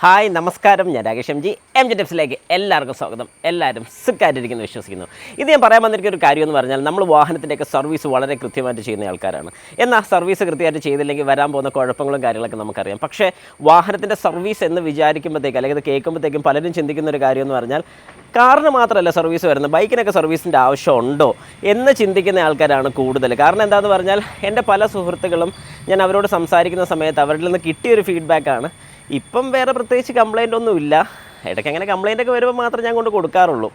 Hi നമസ്കാരം. ഞാൻ Rakesh M G. M G ടിപ്സിലേക്ക് എല്ലാവർക്കും സ്വാഗതം. എല്ലാവരും സുഖമായിട്ടിരിക്കുന്നു വിശ്വസിക്കുന്നു. ഇത് ഞാൻ പറയാൻ വന്നിരിക്കുന്ന ഒരു കാര്യം എന്ന് പറഞ്ഞാൽ നമ്മൾ വാഹനത്തിന്റെയൊക്കെ സർവീസ് വളരെ കൃത്യമായിട്ട് ചെയ്യുന്ന ആൾക്കാരാണ്. എന്നാൽ സർവീസ് കൃത്യമായിട്ട് ചെയ്തില്ലെങ്കിൽ വരാൻ പോകുന്ന കുഴപ്പങ്ങളും കാര്യങ്ങളൊക്കെ നമുക്കറിയാം. പക്ഷേ വാഹനത്തിന്റെ സർവീസ് എന്ന് വിചാരിക്കുമ്പോഴത്തേക്ക് അല്ലെങ്കിൽ കേൾക്കുമ്പോഴത്തേക്കും പലരും ചിന്തിക്കുന്ന ഒരു കാര്യം എന്ന് പറഞ്ഞാൽ കാറിന് മാത്രമല്ല സർവീസ് വരുന്നത് ബൈക്കിനൊക്കെ സർവീസിന്റെ ആവശ്യമുണ്ടോ എന്ന് ചിന്തിക്കുന്ന ആൾക്കാരാണ് കൂടുതൽ. കാരണം എന്താണെന്ന് പറഞ്ഞാൽ എന്റെ പല സുഹൃത്തുക്കളും ഞാൻ അവരോട് സംസാരിക്കുന്ന സമയത്ത് അവരിൽ നിന്ന് കിട്ടിയൊരു ഫീഡ്ബാക്കാണ് ഇപ്പം വേറെ പ്രത്യേകിച്ച് കംപ്ലൈന്റ് ഒന്നും ഇല്ല. ഇടയ്ക്ക് അങ്ങനെ കംപ്ലൈന്റ് ഒക്കെ വരുമ്പോൾ മാത്രം ഞാൻ കൊണ്ട് കൊടുക്കാറുള്ളൂ.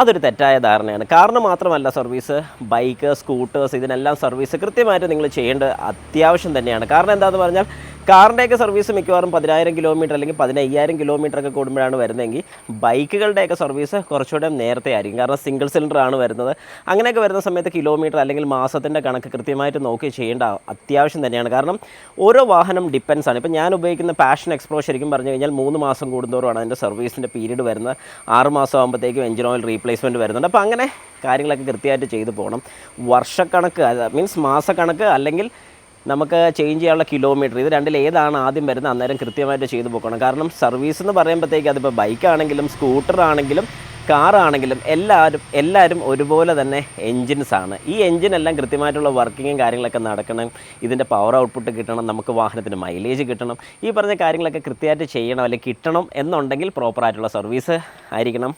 അതൊരു തെറ്റായ ധാരണയാണ്. കാരണം മാത്രമല്ല സർവീസ് ബൈക്ക് സ്കൂട്ടേഴ്സ് ഇതിനെല്ലാം സർവീസ് കൃത്യമായിട്ട് നിങ്ങൾ ചെയ്യേണ്ടത് അത്യാവശ്യം തന്നെയാണ്. കാരണം എന്താണെന്ന് പറഞ്ഞാൽ കാറിന്റെയൊക്കെ സർവീസ് മിക്കവാറും പതിനായിരം കിലോമീറ്റർ അല്ലെങ്കിൽ പതിനയ്യായിരം കിലോമീറ്റർ ഒക്കെ കൂടുമ്പോഴാണ് വരുന്നതെങ്കിൽ ബൈക്കുകളുടെയൊക്കെ സർവീസ് കുറച്ചുകൂടെ നേരത്തെ ആയിരിക്കും. കാരണം സിംഗിൾ സിലിണ്ടർ ആണ് വരുന്നത്. അങ്ങനെയൊക്കെ വരുന്ന സമയത്ത് കിലോമീറ്റർ അല്ലെങ്കിൽ മാസത്തിന്റെ കണക്ക് കൃത്യമായിട്ട് നോക്കി ചെയ്യേണ്ട അത്യാവശ്യം തന്നെയാണ്. കാരണം ഓരോ വാഹനം ഡിപ്പെൻസ് ആണ്. ഇപ്പോൾ ഞാൻ ഉപയോഗിക്കുന്ന പാഷൻ എക്സ്പ്രോ ശരിക്കും പറഞ്ഞു കഴിഞ്ഞാൽ മൂന്ന് മാസം കൂടുന്തോറുമാണ് അതിന്റെ സർവീസിന്റെ പീരീഡ് വരുന്നത്. ആറ് മാസം ആകുമ്പോഴത്തേക്കും എഞ്ചിൻ ഓയിൽ റീപ്ലേസ്മെന്റ് വരുന്നുണ്ട്. അപ്പോൾ അങ്ങനെ കാര്യങ്ങളൊക്കെ കൃത്യമായിട്ട് ചെയ്തു പോകണം. വർഷക്കണക്ക് മീൻസ് മാസക്കണക്ക് അല്ലെങ്കിൽ നമുക്ക് ചേഞ്ച് ചെയ്യാനുള്ള കിലോമീറ്റർ ഇത് രണ്ടിൽ ഏതാണ് ആദ്യം വരുന്നത്? അന്നേരം കൃത്യമായിട്ട് ചെയ്തു പോക്കണം. കാരണം സർവീസ് എന്ന് പറയുമ്പോഴത്തേക്ക് അതിപ്പോൾ ബൈക്കാണെങ്കിലും സ്കൂട്ടർ ആണെങ്കിലും കാറാണെങ്കിലും എല്ലാവരും എല്ലാവരും ഒരുപോലെ തന്നെ എൻജിൻസ് ആണ്. ഈ എൻജിനെല്ലാം കൃത്യമായിട്ടുള്ള വർക്കിങ്ങും കാര്യങ്ങളൊക്കെ നടക്കണം. ഇതിന്റെ പവർ ഔട്ട്പുട്ട് കിട്ടണം. നമുക്ക് വാഹനത്തിന് മൈലേജ് കിട്ടണം. ഈ പറഞ്ഞ കാര്യങ്ങളൊക്കെ കൃത്യമായിട്ട് ചെയ്യണം അല്ലെങ്കിൽ കിട്ടണം എന്നുണ്ടെങ്കിൽ പ്രോപ്പറായിട്ടുള്ള സർവീസ് ആയിരിക്കണം.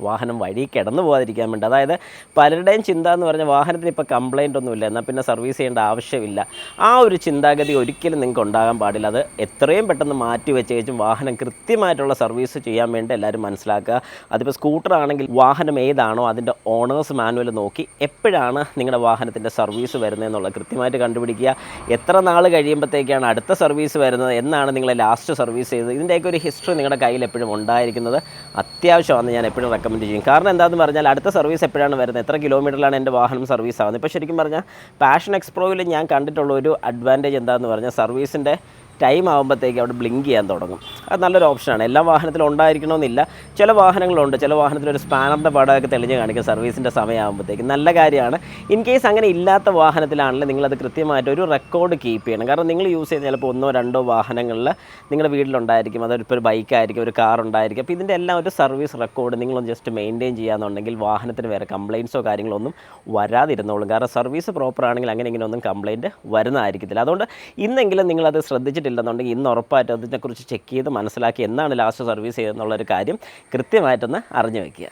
വാഹനം വഴി കിടന്നു പോകാതിരിക്കാൻ വേണ്ടി. അതായത് പലരുടെയും ചിന്ത എന്ന് പറഞ്ഞാൽ വാഹനത്തിന് ഇപ്പോൾ കംപ്ലൈന്റ് ഒന്നുമില്ല എന്നാൽ പിന്നെ സർവീസ് ചെയ്യേണ്ട ആവശ്യമില്ല. ആ ഒരു ചിന്താഗതി ഒരിക്കലും നിങ്ങൾക്ക് ഉണ്ടാകാൻ പാടില്ല. അത് എത്രയും പെട്ടെന്ന് മാറ്റി വെച്ചേച്ചും വാഹനം കൃത്യമായിട്ടുള്ള സർവീസ് ചെയ്യാൻ വേണ്ടി എല്ലാവരും മനസ്സിലാക്കുക. അതിപ്പോൾ സ്കൂട്ടർ ആണെങ്കിൽ വാഹനം ഏതാണോ അതിന്റെ ഓണേഴ്സ് മാനുവൽ നോക്കി എപ്പോഴാണ് നിങ്ങളുടെ വാഹനത്തിന്റെ സർവീസ് വരുന്നതെന്നുള്ളത് കൃത്യമായിട്ട് കണ്ടുപിടിക്കുക. എത്ര നാൾ കഴിയുമ്പോഴത്തേക്കാണ് അടുത്ത സർവീസ് വരുന്നത്? എന്നാണ് നിങ്ങളെ ലാസ്റ്റ് സർവീസ് ചെയ്തത്. ഇതിന്റെയൊക്കെ ഒരു ഹിസ്റ്ററി നിങ്ങളുടെ കയ്യിൽ എപ്പോഴും ഉണ്ടായിരിക്കുന്നത്. അത്യാവശ്യമാണ്. ഞാൻ എപ്പോഴും റെക്കമെൻഡ് ചെയ്യും. കാരണം എന്താണെന്ന് പറഞ്ഞാൽ അടുത്ത സർവീസ് എപ്പോഴാണ് വരുന്നത്? എത്ര കിലോമീറ്ററിലാണ് എന്റെ വാഹനം സർവീസ് ആവുന്നത്? ഇപ്പോൾ ശരിക്കും പറഞ്ഞാൽ പാഷൻ എക്സ്പ്രോയിൽ ഞാൻ കണ്ടിട്ടുള്ള ഒരു അഡ്വാന്റേജ് എന്താണെന്ന് പറഞ്ഞാൽ സർവീസിന്റെ ടൈം ആകുമ്പോഴത്തേക്ക് അവിടെ ബ്ലിങ്ക് ചെയ്യാൻ തുടങ്ങും. അത് നല്ലൊരു ഓപ്ഷനാണ് എല്ലാ വാഹനത്തിലും ഉണ്ടായിരിക്കണമെന്നില്ല. ചില വാഹനങ്ങളുണ്ട്. ചില വാഹനത്തിൽ ഒരു സ്പാനറിന്റെ പടമൊക്കെ തെളിഞ്ഞ് കാണിക്കും സർവീസിന്റെ സമയമാകുമ്പോഴത്തേക്ക് നല്ല കാര്യമാണ്. ഇൻ കേസ് അങ്ങനെ ഇല്ലാത്ത വാഹനത്തിലാണെങ്കിൽ നിങ്ങളത് കൃത്യമായിട്ട് ഒരു റെക്കോർഡ് കീപ്പ് ചെയ്യണം. കാരണം നിങ്ങൾ യൂസ് ചെയ്യുന്ന ചിലപ്പോൾ ഒന്നോ രണ്ടോ വാഹനങ്ങളിൽ നിങ്ങളുടെ വീട്ടിലുണ്ടായിരിക്കും. അതൊരിപ്പോൾ ഒരു ബൈക്കായിരിക്കും ഒരു കാർ ഉണ്ടായിരിക്കും. അപ്പോൾ ഇതിന്റെ എല്ലാം ഒരു സർവീസ് റെക്കോർഡ് നിങ്ങളൊന്ന് ജസ്റ്റ് മെയിന്റെയിൻ ചെയ്യാന്നുണ്ടെങ്കിൽ വാഹനത്തിന് വേറെ കംപ്ലയിൻസോ കാര്യങ്ങളൊന്നും വരാതിരുന്നോളും. കാരണം സർവീസ് പ്രോപ്പറാണെങ്കിൽ അങ്ങനെ ഇങ്ങനെ ഒന്നും കംപ്ലയിന്റ് വരുന്നതായിരിക്കത്തില്ല. അതുകൊണ്ട് ഇന്നെങ്കിലും നിങ്ങളത് ശ്രദ്ധിച്ചിട്ടില്ലെന്നുണ്ടെങ്കിൽ ഇന്ന് ഉറപ്പായിട്ടും അതിനെക്കുറിച്ച് ചെക്ക് ചെയ്ത് മനസ്സിലാക്കി എന്നാണ് ലാസ്റ്റ് സർവീസ് ചെയ്തെന്നുള്ളൊരു കാര്യം കൃത്യമായിട്ടൊന്ന് അറിഞ്ഞു വെക്കുക.